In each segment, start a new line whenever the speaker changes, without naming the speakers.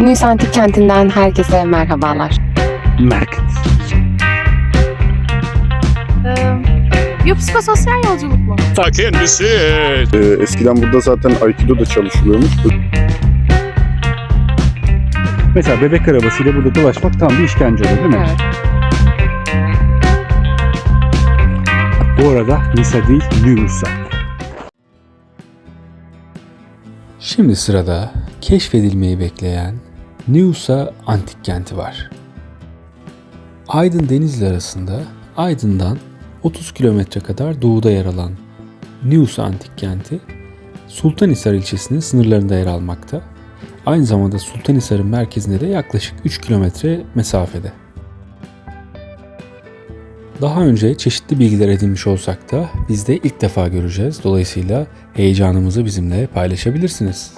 Nice Antik Kenti'nden herkese merhabalar.
Market.
Ee, Biopsikososyal yolculuk mu?
Ta kendisi.
Ee, eskiden burada zaten Aikido da çalışılıyormuş.
Mesela bebek arabasıyla burada dolaşmak tam bir işkence olur değil mi?
Evet.
Bu arada Nisa değil, Nusa.
Şimdi sırada keşfedilmeyi bekleyen Niusa antik kenti var. Aydın Denizli arasında Aydın'dan 30 kilometre kadar doğuda yer alan Niusa antik kenti Sultanhisar ilçesinin sınırlarında yer almakta. Aynı zamanda Sultanhisar'ın merkezinde de yaklaşık 3 kilometre mesafede. Daha önce çeşitli bilgiler edinmiş olsak da biz de ilk defa göreceğiz. Dolayısıyla heyecanımızı bizimle paylaşabilirsiniz.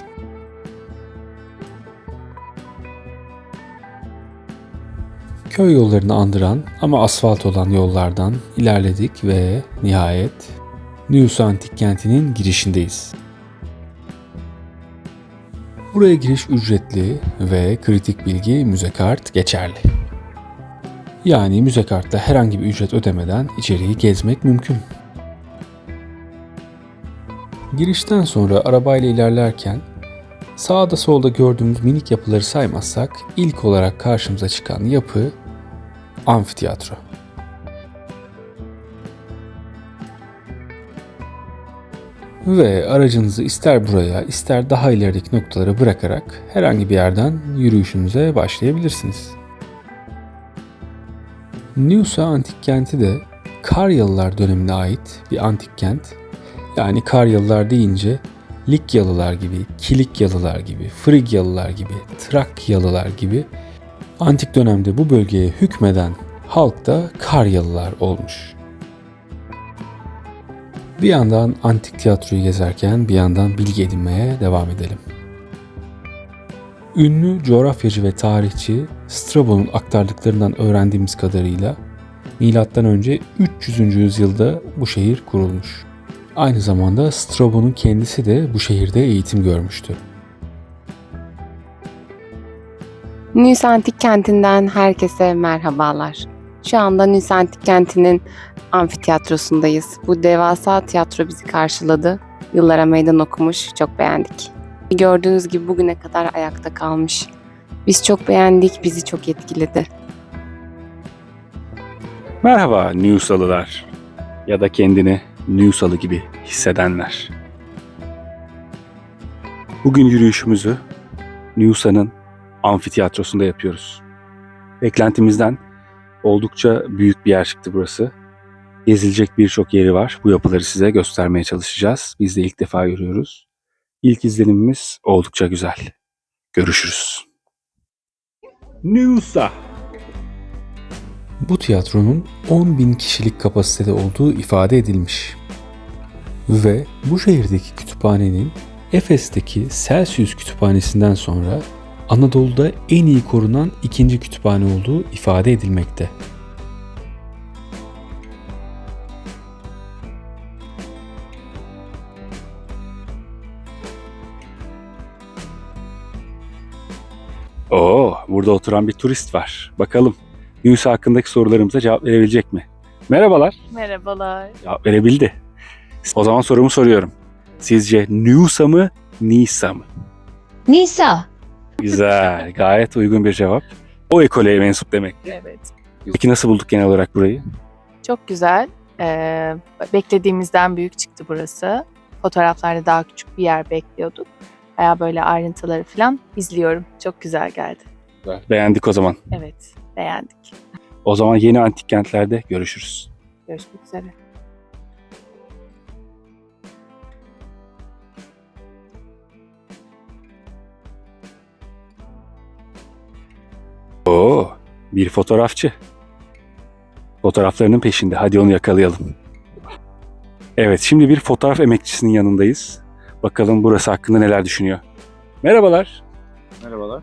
Köy yollarını andıran ama asfalt olan yollardan ilerledik ve nihayet Nius Antik Kenti'nin girişindeyiz. Buraya giriş ücretli ve kritik bilgi müze kart geçerli. Yani müze kartla herhangi bir ücret ödemeden içeriği gezmek mümkün. Girişten sonra arabayla ilerlerken sağda solda gördüğümüz minik yapıları saymazsak ilk olarak karşımıza çıkan yapı amfiteyatro. Ve aracınızı ister buraya ister daha ilerideki noktalara bırakarak herhangi bir yerden yürüyüşünüze başlayabilirsiniz. Niusa antik kenti de Karyalılar dönemine ait bir antik kent. Yani Karyalılar deyince Likyalılar gibi, Kilikyalılar gibi, Frigyalılar gibi, Trakyalılar gibi antik dönemde bu bölgeye hükmeden halk da Karyalılar olmuş. Bir yandan antik tiyatroyu gezerken bir yandan bilgi edinmeye devam edelim. Ünlü coğrafyacı ve tarihçi Strabo'nun aktardıklarından öğrendiğimiz kadarıyla önce 300. yüzyılda bu şehir kurulmuş. Aynı zamanda Strabo'nun kendisi de bu şehirde eğitim görmüştü.
Nice Kenti'nden herkese merhabalar. Şu anda Nice Antik Kenti'nin amfiteyatrosundayız. Bu devasa tiyatro bizi karşıladı. Yıllara meydan okumuş, çok beğendik. Gördüğünüz gibi bugüne kadar ayakta kalmış. Biz çok beğendik, bizi çok etkiledi.
Merhaba Nusalılar. Ya da kendini Nusalı gibi hissedenler. Bugün yürüyüşümüzü Nusa'nın amfiteyatrosunda yapıyoruz. Beklentimizden oldukça büyük bir yer çıktı burası. Gezilecek birçok yeri var. Bu yapıları size göstermeye çalışacağız. Biz de ilk defa yürüyoruz. İlk izlenimimiz oldukça güzel. Görüşürüz. Nusa.
Bu tiyatronun 10 bin kişilik kapasitede olduğu ifade edilmiş. Ve bu şehirdeki kütüphanenin Efes'teki Celsius kütüphanesinden sonra Anadolu'da en iyi korunan ikinci kütüphane olduğu ifade edilmekte.
Oo, burada oturan bir turist var. Bakalım Nusa hakkındaki sorularımıza cevap verebilecek mi? Merhabalar.
Merhabalar.
Cevap verebildi. O zaman sorumu soruyorum. Sizce Nusa mı, Nisa mı?
Nisa.
Güzel, gayet uygun bir cevap. O ekole mensup demek.
Evet.
Peki nasıl bulduk genel olarak burayı?
Çok güzel. Ee, beklediğimizden büyük çıktı burası. Fotoğraflarda daha küçük bir yer bekliyorduk. Baya böyle ayrıntıları falan izliyorum. Çok güzel geldi.
Beğendik o zaman.
Evet, beğendik.
O zaman yeni antik kentlerde görüşürüz.
Görüşmek üzere.
Oo, bir fotoğrafçı. Fotoğraflarının peşinde. Hadi onu yakalayalım. Evet, şimdi bir fotoğraf emekçisinin yanındayız. Bakalım burası hakkında neler düşünüyor. Merhabalar.
Merhabalar.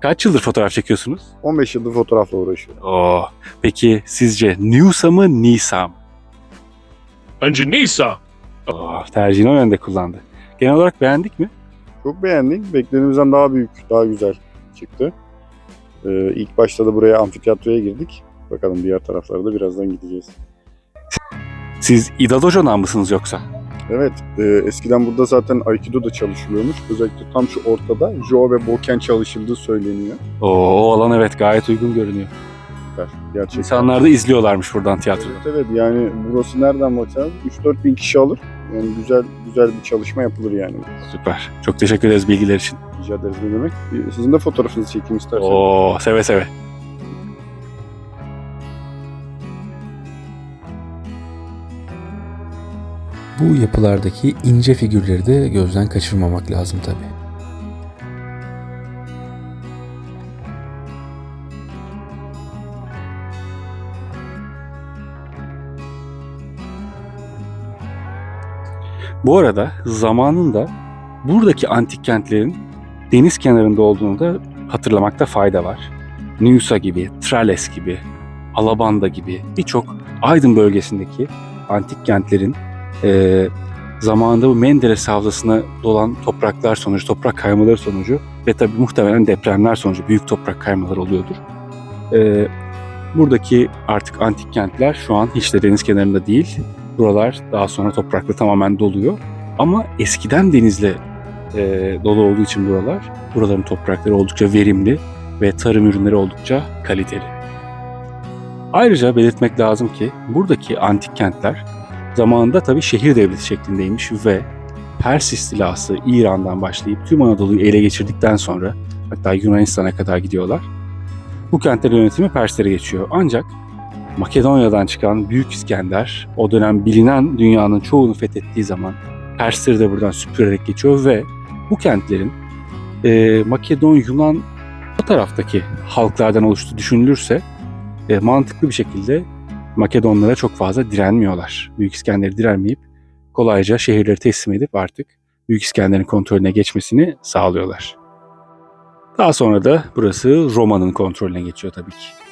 Kaç yıldır fotoğraf çekiyorsunuz?
15 yıldır fotoğrafla uğraşıyorum.
Oo, peki sizce Nusa mı Nisa mı?
Bence Nisa.
Oo, tercihini o yönde kullandı. Genel olarak beğendik mi?
Çok beğendik. Beklediğimizden daha büyük, daha güzel. çıktı. Ee, ilk başta da buraya amfiteyatroya girdik. Bakalım diğer taraflara da birazdan gideceğiz.
Siz İda Dojo'dan mısınız yoksa?
Evet, e, eskiden burada zaten Aikido da çalışılıyormuş. Özellikle tam şu ortada Jo ve Boken çalışıldığı söyleniyor.
Oo, o alan evet gayet uygun görünüyor.
Süper, Gerçekten.
İnsanlar da izliyorlarmış buradan tiyatroda.
Evet, evet yani burası nereden baksanız 3-4 bin kişi alır. Yani güzel güzel bir çalışma yapılır yani.
Süper. Çok teşekkür ederiz bilgiler için.
Rica ederiz ne demek. Sizin de fotoğrafınızı çekeyim isterseniz.
Oo, seve seve.
Bu yapılardaki ince figürleri de gözden kaçırmamak lazım tabii.
Bu arada zamanında buradaki antik kentlerin deniz kenarında olduğunu da hatırlamakta fayda var. Niusa gibi, Tralles gibi, Alabanda gibi birçok Aydın bölgesindeki antik kentlerin eee zamanında bu Menderes Havzası'na dolan topraklar sonucu, toprak kaymaları sonucu ve tabii muhtemelen depremler sonucu büyük toprak kaymaları oluyordur. Eee, buradaki artık antik kentler şu an hiç de deniz kenarında değil. Buralar daha sonra toprakla tamamen doluyor. Ama eskiden denizle eee, dolu olduğu için buralar, buraların toprakları oldukça verimli ve tarım ürünleri oldukça kaliteli. Ayrıca belirtmek lazım ki buradaki antik kentler zamanında tabii şehir devleti şeklindeymiş ve Pers istilası İran'dan başlayıp tüm Anadolu'yu ele geçirdikten sonra hatta Yunanistan'a kadar gidiyorlar. Bu kentlerin yönetimi Perslere geçiyor. Ancak Makedonya'dan çıkan Büyük İskender o dönem bilinen dünyanın çoğunu fethettiği zaman Persleri de buradan süpürerek geçiyor ve bu kentlerin e, Makedon, Yunan o taraftaki halklardan oluştuğu düşünülürse e, mantıklı bir şekilde Makedonlara çok fazla direnmiyorlar. Büyük İskender'i direnmeyip kolayca şehirleri teslim edip artık Büyük İskender'in kontrolüne geçmesini sağlıyorlar. Daha sonra da burası Roma'nın kontrolüne geçiyor tabii ki.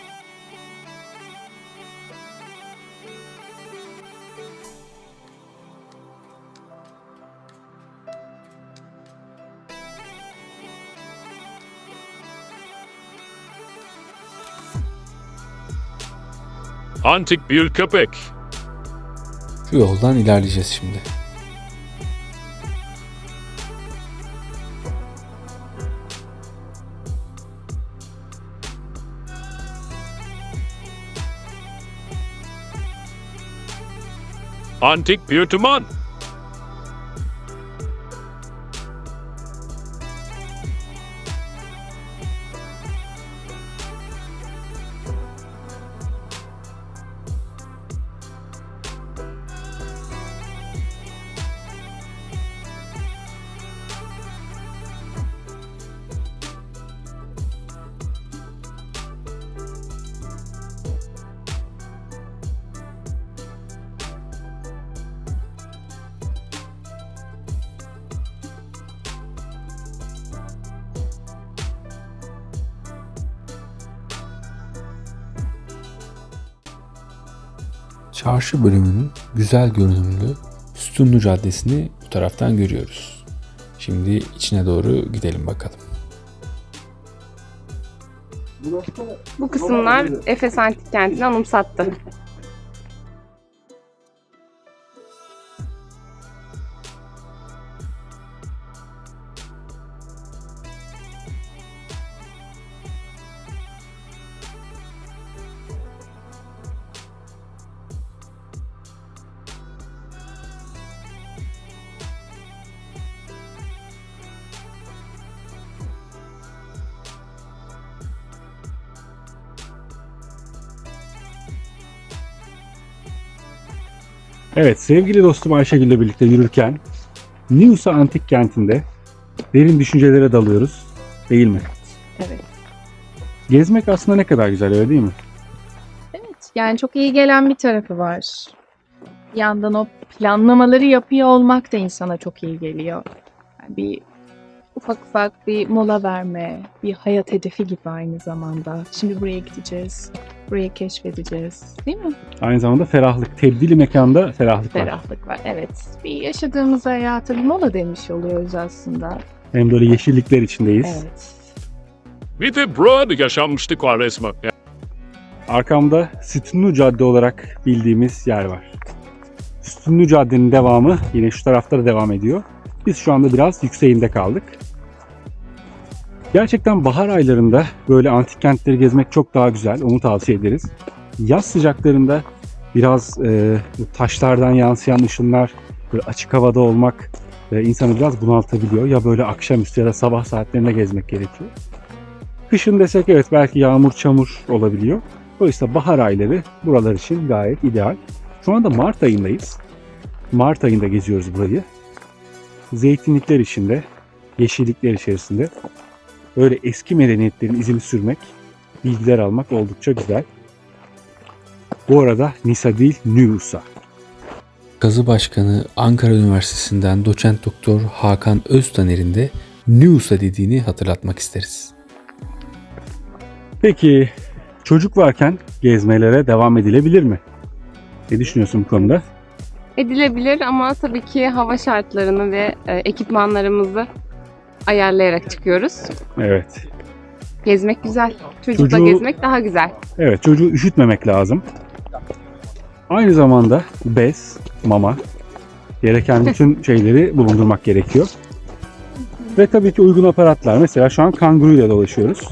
Antik bir köpek.
Şu yoldan ilerleyeceğiz şimdi.
Antik bir tırman.
Çarşı bölümünün güzel görünümlü Sütunlu Caddesi'ni bu taraftan görüyoruz. Şimdi içine doğru gidelim bakalım.
Bu kısımlar Efes Antik Kenti'ni anımsattı.
Evet sevgili dostum Ayşegül ile birlikte yürürken Niusa Antik Kenti'nde derin düşüncelere dalıyoruz değil mi?
Evet.
Gezmek aslında ne kadar güzel öyle değil mi?
Evet. Yani çok iyi gelen bir tarafı var. Bir yandan o planlamaları yapıyor olmak da insana çok iyi geliyor. Yani bir ufak ufak bir mola verme, bir hayat hedefi gibi aynı zamanda. Şimdi buraya gideceğiz, burayı keşfedeceğiz. Değil mi?
Aynı zamanda ferahlık, tebdili mekanda ferahlık var.
Ferahlık var. Evet. Bir yaşadığımız hayata bir mola demiş oluyoruz aslında.
Hem böyle yeşillikler içindeyiz.
Evet.
Bir de burada yaşanmışlık var resmen.
Arkamda Sütunlu Cadde olarak bildiğimiz yer var. Sütunlu Cadde'nin devamı yine şu tarafta da devam ediyor. Biz şu anda biraz yükseğinde kaldık. Gerçekten bahar aylarında böyle antik kentleri gezmek çok daha güzel. Onu tavsiye ederiz. Yaz sıcaklarında biraz e, taşlardan yansıyan ışınlar, böyle açık havada olmak e, insanı biraz bunaltabiliyor. Ya böyle akşamüstü ya da sabah saatlerinde gezmek gerekiyor. Kışın desek evet belki yağmur, çamur olabiliyor. Dolayısıyla bahar ayları buralar için gayet ideal. Şu anda Mart ayındayız. Mart ayında geziyoruz burayı. Zeytinlikler içinde, yeşillikler içerisinde böyle eski medeniyetlerin izini sürmek, bilgiler almak oldukça güzel. Bu arada Nisa değil, Nüsa.
Kazı Başkanı Ankara Üniversitesi'nden doçent doktor Hakan Öztaner'in de NUSA dediğini hatırlatmak isteriz.
Peki çocuk varken gezmelere devam edilebilir mi? Ne düşünüyorsun bu konuda?
Edilebilir ama tabii ki hava şartlarını ve e, ekipmanlarımızı ayarlayarak çıkıyoruz.
Evet.
Gezmek güzel. Çocukla
Çocuğu-
gezmek daha güzel.
Evet çocuğu üşütmemek lazım. Aynı zamanda bez, mama, gereken bütün şeyleri bulundurmak gerekiyor. Ve tabii ki uygun aparatlar. Mesela şu an kanguruyla dolaşıyoruz.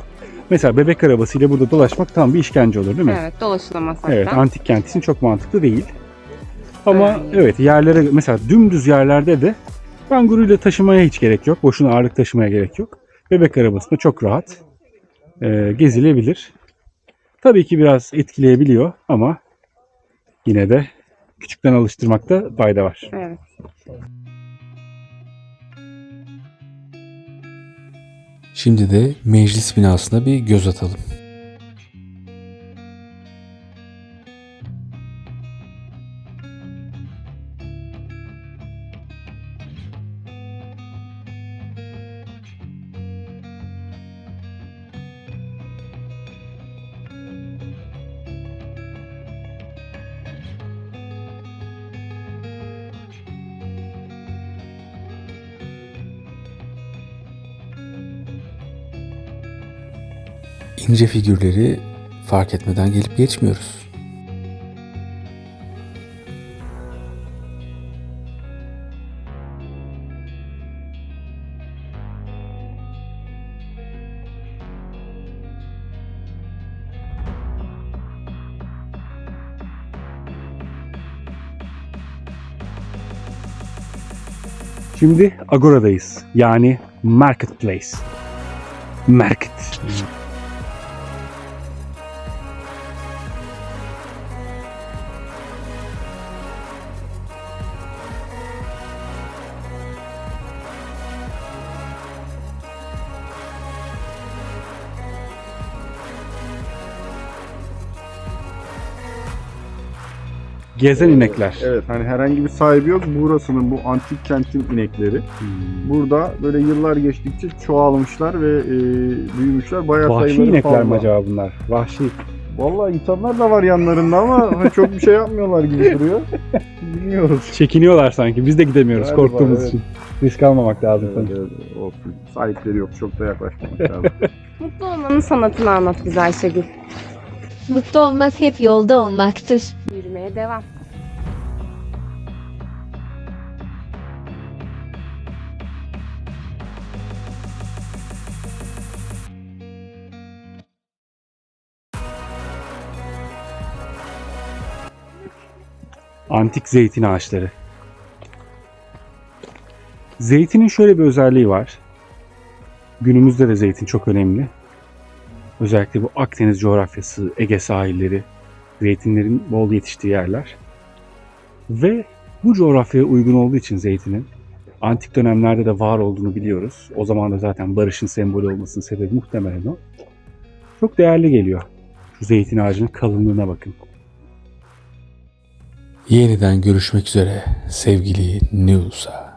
Mesela bebek arabasıyla burada dolaşmak tam bir işkence olur değil mi?
Evet dolaşılamasak
Evet,
da.
antik kent için çok mantıklı değil. Ama
Yani.
evet yerlere mesela dümdüz yerlerde de kanguruyla taşımaya hiç gerek yok. Boşuna ağırlık taşımaya gerek yok. Bebek arabasında çok rahat e, gezilebilir. Tabii ki biraz etkileyebiliyor ama yine de küçükten alıştırmakta fayda var.
Evet.
Şimdi de meclis binasına bir göz atalım. İnce figürleri fark etmeden gelip geçmiyoruz.
Şimdi Agora'dayız. Yani Marketplace. Market. Gezen inekler.
Evet hani herhangi bir sahibi yok. Burasının bu antik kentin inekleri.
Hmm.
Burada böyle yıllar geçtikçe çoğalmışlar ve e, büyümüşler. Bayağı
Vahşi
sayıları
inekler
fazla.
mi acaba bunlar? Vahşi.
Vallahi insanlar da var yanlarında ama hani çok bir şey yapmıyorlar gibi duruyor. Bilmiyoruz.
Çekiniyorlar sanki. Biz de gidemiyoruz
Galiba,
korktuğumuz
evet.
için. Risk almamak lazım.
Evet, evet, olsun. Sahipleri yok. Çok da yaklaşmamak lazım.
Mutlu olmanın sanatını anlat güzel Şegül.
Mutlu olmak hep yolda olmaktır.
Yürümeye devam.
Antik zeytin ağaçları. Zeytinin şöyle bir özelliği var. Günümüzde de zeytin çok önemli. Özellikle bu Akdeniz coğrafyası, Ege sahilleri, zeytinlerin bol yetiştiği yerler. Ve bu coğrafyaya uygun olduğu için zeytinin antik dönemlerde de var olduğunu biliyoruz. O zaman da zaten barışın sembolü olmasının sebebi muhtemelen o. Çok değerli geliyor. Şu zeytin ağacının kalınlığına bakın.
Yeniden görüşmek üzere sevgili Nusa.